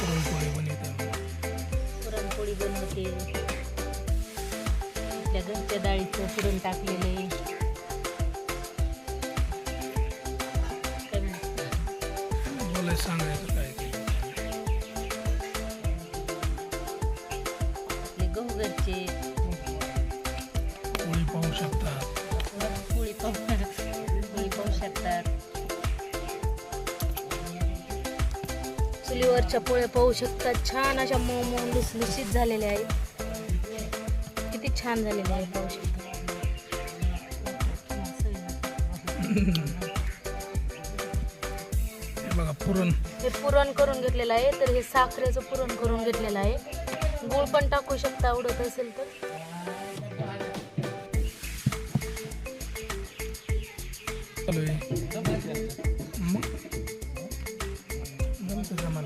पुरणपोळी बनवते. पुरणपोळी बनवते. आपल्या घरच्या डाळीचं पुरण टाकलेलं आहे. सांगायचं काय गहू घरचे पोळी पाहू शकतात पुरण पाहू पोळी पाहू शकतात चुलीवरच्या पोळ्या पाहू शकतात छान अशा मऊ मऊ लुसलुसीत झालेल्या आहेत. किती छान झालेल्या आहेत पाहू शकता. हे बघा पुरण. हे पुरण करून घेतलेलं आहे तर हे साखरेचं पुरण करून घेतलेलं आहे. गुळ पण टाकू शकता आवडत असेल तर. Sudraman